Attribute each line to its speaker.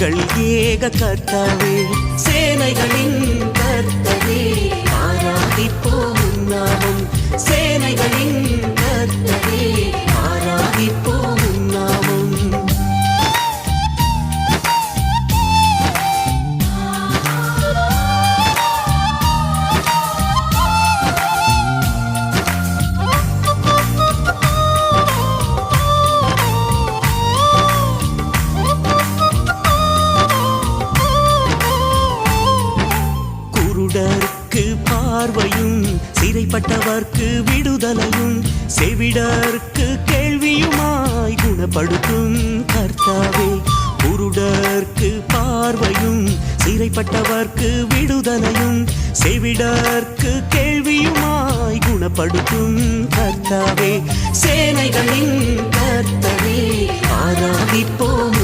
Speaker 1: எங்கள் ஏக கர்த்தாவே சேனைகளின் கர்த்தவே ஆராதிப்போம் நாமும். சேனைகளின் செவிடர்க்கு பார்வையும் சிறைப்பட்டவர்க்கு விடுதலையும் செவிடர்க்கு கேள்வியுமாய் குணப்படுத்தும் கர்த்தாவே. குருடர்க்கு பார்வையும் சிறைப்பட்டவர்க்கு விடுதலையும் செவிடர்க்கு கேள்வியுமாய் குணப்படுத்தும் கர்த்தாவே. சேனைகளின்